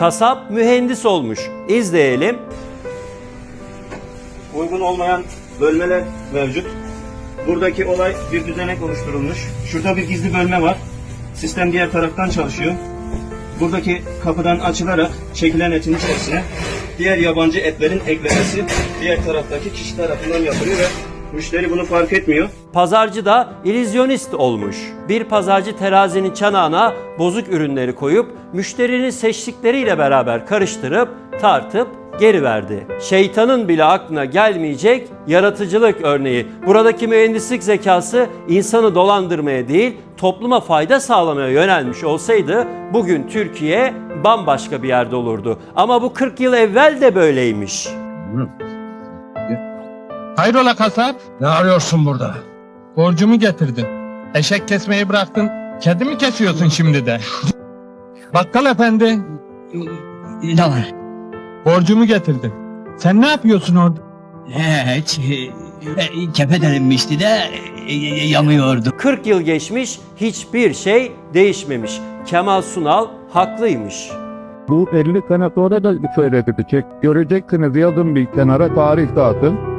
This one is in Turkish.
Kasap mühendis olmuş. İzleyelim. uygun olmayan bölmeler mevcut. Buradaki olay bir düzenek oluşturulmuş. Şurada bir gizli bölme var. Sistem diğer taraftan çalışıyor. Buradaki kapıdan açılarak çekilen etin içerisine diğer yabancı etlerin eklenmesi diğer taraftaki kişi tarafından yapılıyor ve müşteri bunu fark etmiyor. Pazarcı da illüzyonist olmuş. Bir pazarcı terazinin çanağına bozuk ürünleri koyup müşterinin seçtikleriyle beraber karıştırıp tartıp geri verdi. Şeytanın bile aklına gelmeyecek yaratıcılık örneği. Buradaki mühendislik zekası insanı dolandırmaya değil, topluma fayda sağlamaya yönelmiş olsaydı bugün Türkiye bambaşka bir yerde olurdu. Ama bu 40 yıl evvel de böyleymiş. Hayrola kasap? Ne arıyorsun burada? Borcumu getirdin. Eşek kesmeyi bıraktın. Kedi mi kesiyorsun şimdi de? Bakkal efendi, Ne var? borcumu getirdim. Sen ne yapıyorsun orada? Hiç. E, kepe delinmişti de e, e, yanıyordu. 40 yıl geçmiş, hiçbir şey değişmemiş. Kemal Sunal haklıymış. Bu 50 sene sonra da söyledi. Çek, göreceksiniz yazın bir kenara tarih dağıtın.